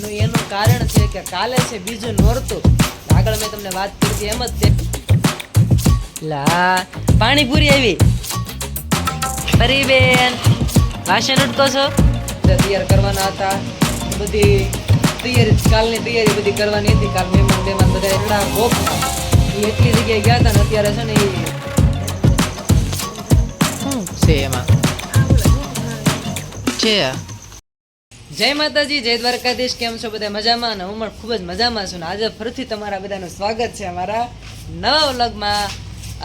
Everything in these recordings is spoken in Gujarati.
નું એનું કારણ છે કે કાલે છે બીજું નોરતું. આગળ મેં તમને વાત કરી એમ જ તે. લા, પાણીપુરી આવી. ફરી બેન. વાસણ ઉટકો છો? તૈયાર કરવાના હતા. બધી તૈયારી, કાલની તૈયારી બધી કરવાની હતી. કાલ મહેમાન મહેમાન બધા એટલા ભોગ. એટલી જગ્યાએ ગયા હતા ને અત્યારે છે ને એ છે એમાં? છે જય માતાજી, જય દ્વારકાધીશ, કેમ છો બધા મજામાં? અને હું પણ ખૂબ જ મજામાં છું. આજે ફરીથી તમારા બધાનું સ્વાગત છે અમારા નવા વ્લોગમાં.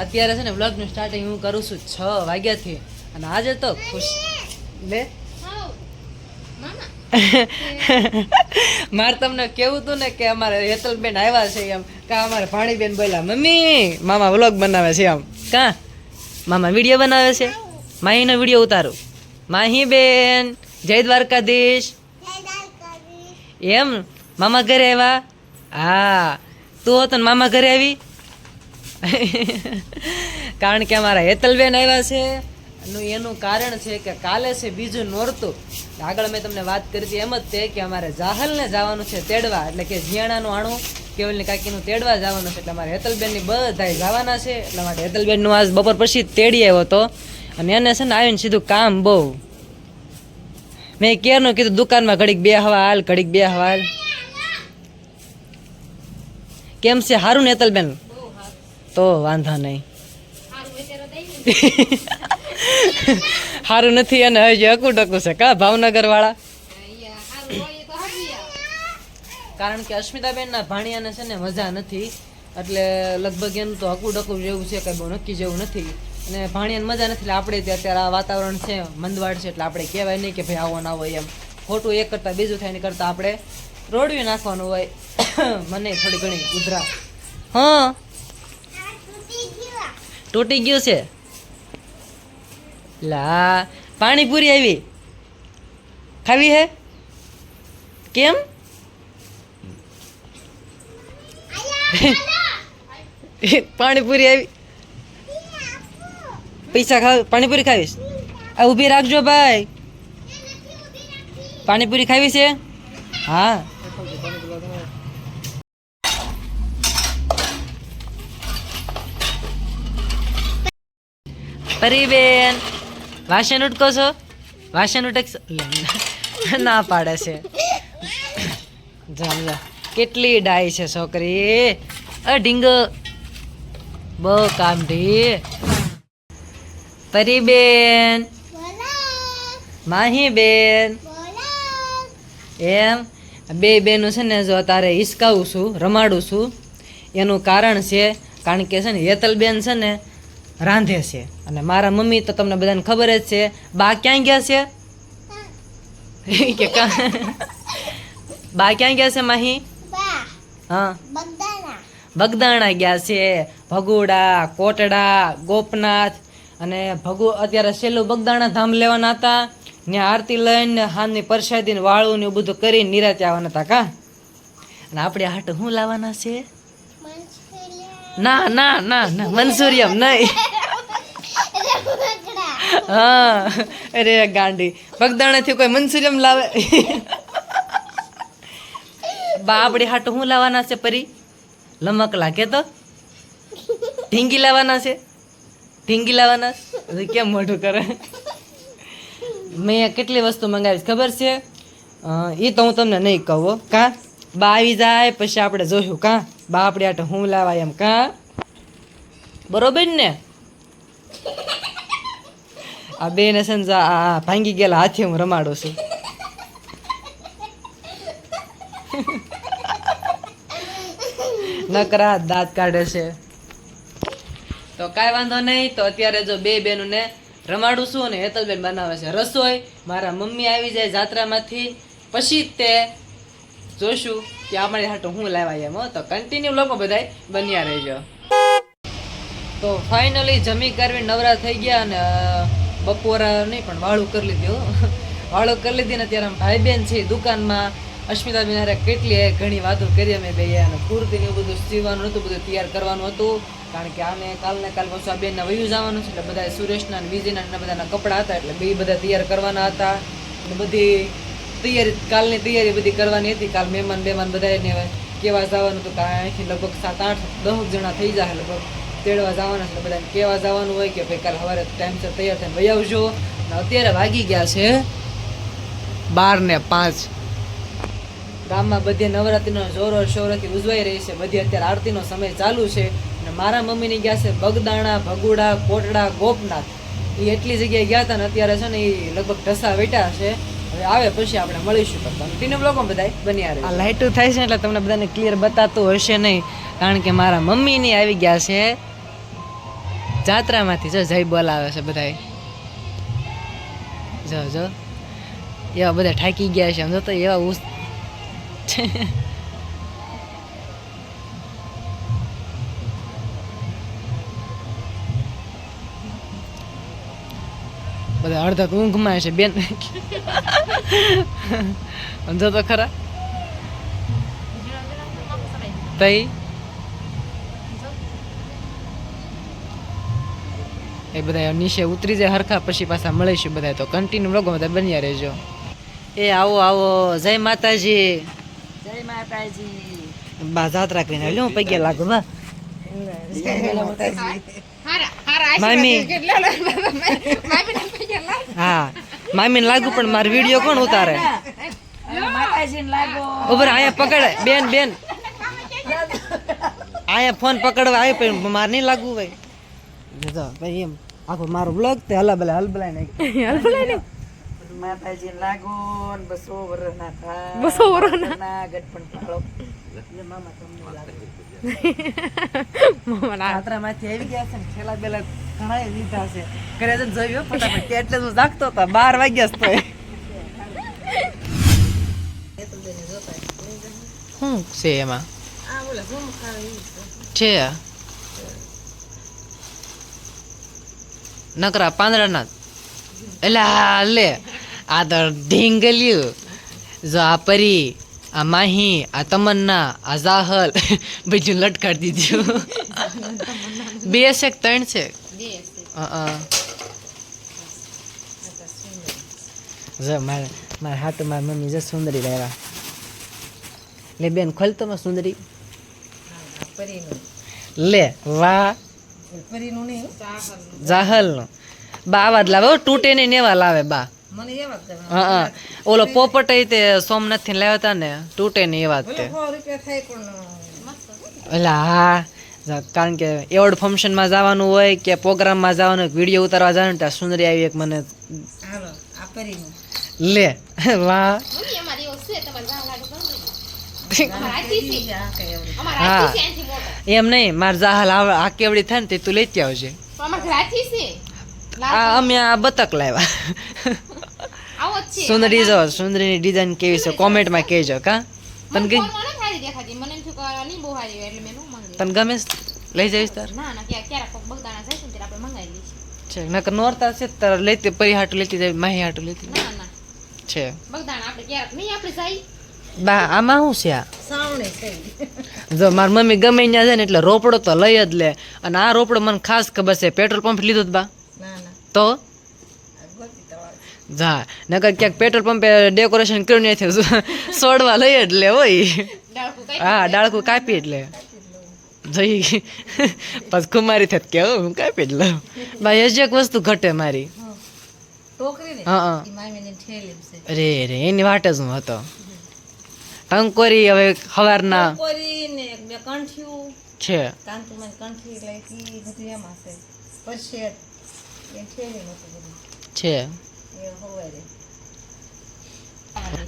અત્યારે છે ને વ્લોગનું સ્ટાર્ટિંગ હું કરું છું છ વાગ્યાથી. અને આજે તો ખુશ લે? મારે તમને કેવું હતું ને કે અમારે હેતલબેન આવ્યા છે એમ. કા અમારે ભાણીબેન બોલ્યા, મમ્મી, મામા વ્લોગ બનાવે છે એમ. કા? મામા વીડિયો બનાવે છે? માહીનો વીડિયો ઉતારું. માહી બેન જય દ્વારકાધીશ. એમ? મામા ઘરે આવ્યા? હા. તું હતો ને મામા ઘરે આવી? કારણ કે અમારા હેતલબેન આવ્યા છે. નું એનું કારણ છે કે કાલે છે બીજું નોરતું. આગળ મેં તમને વાત કરી હતી એમ જ તે કે અમારે જાહલને જવાનું છે તેડવા. એટલે કે જીયાણાનું આણું કેવલની કાકીનું તેડવા જવાનું છે. એટલે અમારે હેતલબેનની બધા જવાના છે. એટલે અમારે હેતલબેનનું આજ બપોર પછી તેડી આવ્યો હતો. અને એને છે ને આવીને સીધું કામ બહુ મેં ક્યારનું કીધું દુકાનમાં ઘડીક બે હવા હાલ, ઘડીક બે હવા હાલ. કેમ છે? સારું ને હેતલબેન તો વાંધો નહીં. સારું નથી અને હજી અકું ટકું છે. કા ભાવનગર વાળા કારણ કે અસ્મિતાબેનના ભાણિયાને છે ને મજા નથી. એટલે લગભગ એનું તો હકું ડકું જેવું છે, કંઈ બહુ નક્કી જેવું નથી. અને ભાણિયાને મજા નથી એટલે આપણે ત્યાં અત્યારે આ વાતાવરણ છે મંદવાડ છે એટલે આપણે કહેવાય નહીં કે ભાઈ આવો ના હોય એમ. ખોટું એક કરતાં બીજું થાય એની કરતાં આપણે રોડવી નાખવાનું હોય. મને થોડી ઘણી ઉધરા. હા. તૂટી ગયું છે. લા પાણીપુરી આવી. ખાવી હે? કેમ? પાણીપુરી આવી. પૈસા ખાવ, પાણીપુરી ખાવીશ આ ઊભી રાખજો ભાઈ. પાણીપુરી ખાવી છે? હા. પરીબેન વાસણ ઉટકો છો? વાસણ ઉટક ના પાડે છે. કેટલી ડાય છે છોકરી. અ, ઢીંગ. બહુ કામઢી પરીબેન. માહી બેન એમ બે બેનું છે ને જો તારે હિસકાવું છું રમાડું છું એનું કારણ છે કારણ કે છે ને હેતલબેન છે ને રાંધે છે. અને મારા મમ્મી તો તમને બધાને ખબર જ છે બા ક્યાં ગયા છે? કે બા ક્યાં ગયા છે માહી? હા. બગદાણા ગયા છે ભગોડા કોટડા ગોપનાથ અને ભગુ અત્યારે છેલ્લું બગદાણા ધામ લેવાના હતા. ત્યાં આરતી લઈને હાની પરસાદીને વાળું ને બધું કરીને નિરાતે આવવાના હતા કા? અને આપણે હાટ શું લાવવાના છે? ના ના ના ના મનસુરિયમ નહીં. હા અરે ગાંડી. બગદાણાથી કોઈ મનસુરિયમ લાવે? બા આપણે હાટ શું લાવવાના છે પરી? લમક લાગે તો? ઢીંગી લાવવાના છે? ઢીંગી લાવવાના? કેમ મોઢું કરે? મેં કેટલી વસ્તુ મંગાવી ખબર છે? એ તો હું તમને નહીં કહું કાં? બા આવી જાય, પછી આપણે જોયું, કા? બા આપણે આટે હું લાવાય એમ, કા? બરોબર ને? આ બે ને સમજા આ ભાંગી ગયેલા હાથે હું રમાડું છું. નકરા દાંત કાઢે છે. તો કાંઈ વાંધો નહીં, તો અત્યારે જો બે બહેનોને રમાડું છું અને હેતલબેન બનાવે છે. રસોઈ મારા મમ્મી આવી જાય જાત્રામાંથી, પછી તે જોશું કે અમારી હાટું હું લાવાય એમ તો કન્ટિન્યુ લોકો બધાય બન્યા રહેજો. તો ફાઇનલી જમી કરવી નવરા થઈ ગયા અને બપોરા નહીં પણ વાળું કરી લીધું. વાળું કરી લીધી ને ત્યારે ભાઈ બેન છે દુકાનમાં અસ્મિતા બેન હારે કેટલી ઘણી વાતો કરી અમે બે અને કુર્તી ને એવું બધું સીવવાનું હતું, બધું તૈયાર કરવાનું હતું. કારણ કે આને કાલને કાલ પાછું આ બેનના વયું જવાનું છે, એટલે બધા સુરેશના અને વિજયના બધાના કપડાં હતા, એટલે બે બધા તૈયાર કરવાના હતા. અને બધી તૈયારી, કાલની તૈયારી બધી કરવાની હતી. કાલ મહેમાન બેમાન બધાને કેવા જવાનું હતું કાંઈ અહીંથી લગભગ સાત આઠ, દસ જણા થઈ જાય લગભગ તેડવા જવાના છે બધાને કેવા જવાનું હોય કે ભાઈ કાલ સવારે ટાઈમસર તૈયાર થઈને વહી અત્યારે વાગી ગયા છે બાર ને પાંચ. ગામમાં બધી નવરાત્રીનો જોરો શોરથી ઉજવાઈ રહી છે. બધી અત્યારે આરતીનો સમય ચાલુ છે અને મારા મમ્મીની ગયા છે બગદાણા, ભગુડા, કોટડા, ગોપનાથ. એ એટલી જગ્યાએ ગયા હતા ને અત્યારે છે ને એ લગભગ ઢસા વેટા છે. હવે આવે પછી આપણે મળીશું પણ કન્ટિન્યુ બ્લોગો બધાય બન્યા રહે લાઇટો થાય છે એટલે તમને બધાને ક્લિયર બતાતું હશે નહીં. કારણ કે મારા મમ્મીની આવી ગયા છે. જાત્રામાંથી જો જય બોલાવે છે બધાય. જો જો. એવા બધા ઠાકી ગયા છે. આમ જો તો એવા બધા અડધા તો ઊંઘમાં છે બેન. સમજો તો ખરા? તઈ? એ બધા નીચે ઉતરી જાય હરખા પછી પાછા મળીશું બધા તો. કન્ટિન્યુ લોકો બધા બન્યા રહેજો. એ આવો આવો. જય માતાજી. માતાજી બા જાત્રા કરીને લ્યો પગે લાગુ બા. મામી. હા મામી લાગુ પણ મારો વીડિયો કોણ ઉતારે? ઉભર અહીંયા પકડે. બેન બેન. અહીંયા ફોન પકડવા આવ્યો પણ મારે નહીં લાગવું ભાઈ જો ભાઈ એમ. આખો મારો બ્લોગ તે હલા બલા હલબલાય નહીં? માતાજી લાગો બસો વર્ષના થાય. બસો વરસ ના. ના ગઢપણ પાળો જાત્રામાંથી આવી ગયા છે ને છેલ્લા બેલા ઘણા લીધા છે. ઘરે જઈને જોયું ફટાફટ એટલે હું જાગતો હતો. બાર વાગ્યા જ શું છે એમાં? છે. નકરા પાંદડાના ના એલા લે. આ તો ઢીંગલ્યું જો આ પરી આ માહી આ તમન્ના આ જાહલ બીજું લટકાડી દીધું બે છે ત્રણ છે જો મારે મારા હાથ મારી મમ્મી જો સુંદરી લાવ્યા લે બેન ખોલ તો માં સુંદરી લે વાહ જાહલ નો બા આવા જ લાવે તૂટે ને એવા લાવે બા હા હા. ઓલો પોપટ તે સોમનાથથી લાવ્યા હતા ને તૂટે નહીં એવા તે. સો રૂપિયા થાય પણ એટલે હા કારણ કે એવોર્ડ ફંક્શનમાં જવાનું હોય કે પ્રોગ્રામમાં જવાનું હોય વીડિયો ઉતારવા જવાનું ત્યાં સુંદરી આવી એક મને હાલો આ પરીનું લે વાહ. હા. એમ નહીં મારે જાહલ આવ- આ કેવડી થાય ને તે તું લેતી આવજે. આ અમે આ બતક લાવ્યા. સુંદરી જો સુંદરીની ડિઝાઇન કેવી છે? કોમેન્ટમાં કહેજો કા? તને ગઈ તને ગમે લઈ જઈશ તાર? છે નકર નોરતા છે તાર લેતી પરી હાટું લેતી જાય માહી હાટું લેતી છે. બા આમાં શું છે આ? જો મારી મમ્મી ગમે ત્યાં જાય ને એટલે રોપડો તો લઈ જ લે. અને આ રોપડો મને ખાસ ખબર છે પેટ્રોલ પંપ લીધો જ બા. ના ના. તો? જા નકર ક્યાંક પેટ્રોલ પંપે ડેકોરેશન કર્યું નહીં થયું સોડવા લઈ એટલે હોય. હા ડાળખું કાપી એટલે જઈ પછી કુમારી થત કે હું કાપી જ લઉં. ભાઈ હજી એક વસ્તુ ઘટે મારી. હા. અરે રે એની વાટે જ હું હતો. ટંકોરી હવે સવારના છે. છે.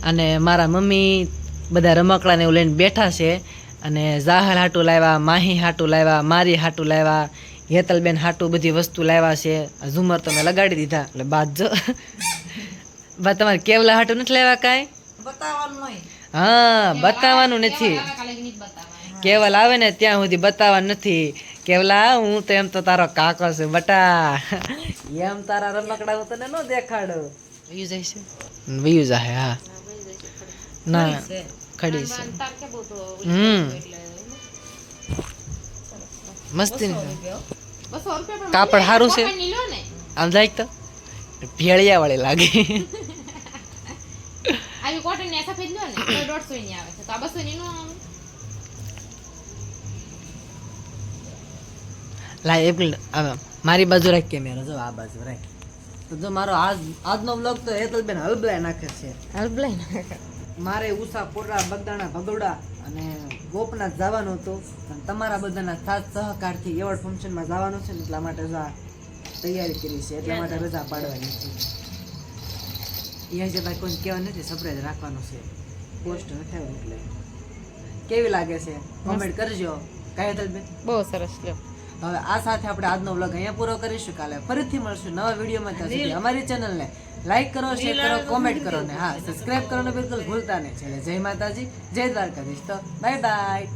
અને મારા મમ્મી બધા રમકડાને એવું લઈને બેઠા છે અને જાહર હાટું લાવ્યા માહી હાટું લાવ્યા મારી હાટું લાવ્યા હેતલબેન હાટું બધી વસ્તુ લાવ્યા છે. ઝુમર તો મેં લગાડી દીધા એટલે બાદ જો. બા તમારે કેવલા હાટું નથી લાવ્યા કાંઈ? હા બતાવવાનું નથી. કેવલ આવે ને ત્યાં સુધી બતાવવાનું નથી. કેવલા હું તો એમ તો તારો કાકો છે બટા એમ તારા રમકડા હું તને ન દેખાડું. વયું જાય છે વયું જાય હા ના ખડી છે. હમ. મસ્તી કાપડ સારું છે? આમ જાય તો? ભેળિયા વાળી લાગે. આવી કોટન ને સફેદ લો ને તો દોઢસો ની આવે છે. તો આ બસો ની નો આવે. લાય એક મિનિટ. મારી બાજુ રાખ કેમેરો જો આ બાજુ રાખ. તો જો મારો આજ આજનો બ્લોગ તો હેતલબેન હલબલાઈ નાખે છે. હલબલાઈ નાખે. મારે ઉષા પોરા બગદાણા ભગોડા અને ગોપનાથ જવાનું હતું. પણ તમારા બધાના સાથ સહકારથી એવોર્ડ ફંક્શનમાં જવાનું છે એટલા માટે રજા તૈયારી કરી છે. એટલા માટે રજા પાડવાની છે. એ ભાઈ કોઈ કહેવા નથી સરપ્રાઈઝ રાખવાનું છે. પોસ્ટ નથી એટલે. કેવી લાગે છે? કોમેન્ટ કરજો. કાંઈ હેતલબેન? બહુ સરસ લ્યો. હવે આ સાથે આપણે આજનો વ્લોગ અહીંયા પૂરો કરીશું. કાલે ફરીથી મળશું નવા વિડીયોમાં. ત્યાં સુધી અમારી ચેનલને લાઈક કરો શેર કરો કોમેન્ટ કરો ને હા સબસ્ક્રાઇબ કરવાનું બિલકુલ ભૂલતા નહીં. છે જય માતાજી જય દ્વારકાધીશ. તો બાય બાય